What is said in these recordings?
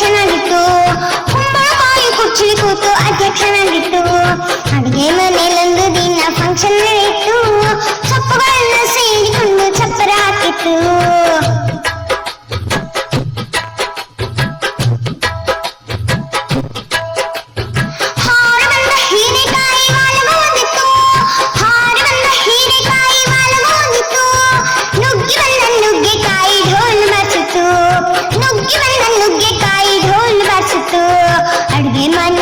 ಅಧ್ಯಕ್ಷನಾಗಿತ್ತು ಕುಂಬಳಕಾಯಿ ಕುರ್ಚಿಲಿ ಕೂತು ಅಧ್ಯಕ್ಷನಾಗಿತ್ತು ಅಡುಗೆ ಮನೆ In my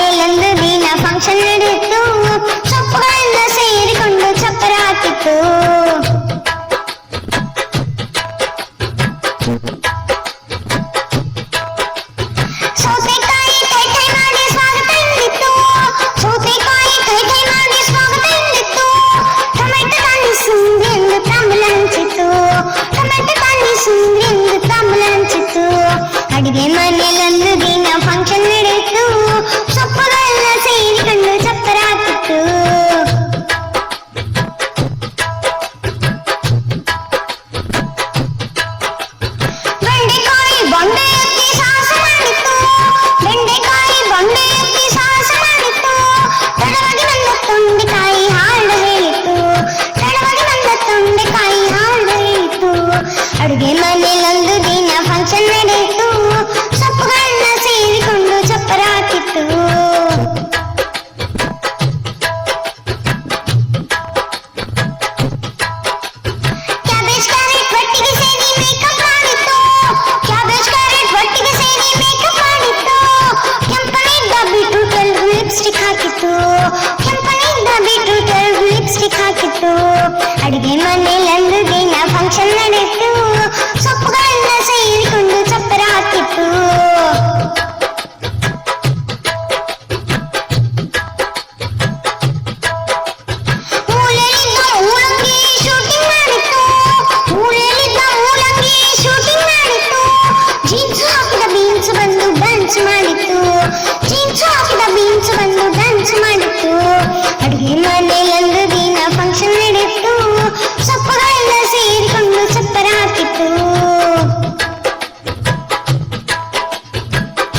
ಅಡುಗೆ ಮನೆಯಲ್ಲೊಂದು ದಿನ ಫಂಕ್ಷನ್ ನಡೆಯಿತು ಸೊಪ್ಪುಗಳನ್ನ ಸೇರಿಕೊಂಡು ಚಪ್ಪರ ಹಾಕಿತ್ತು ಮಾಡಿತ್ತು ಜೀನ್ಸ್ ಬಂದು ಡ್ಯಾನ್ಸ್ ಮಾಡಿತ್ತು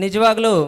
నిజవాగులు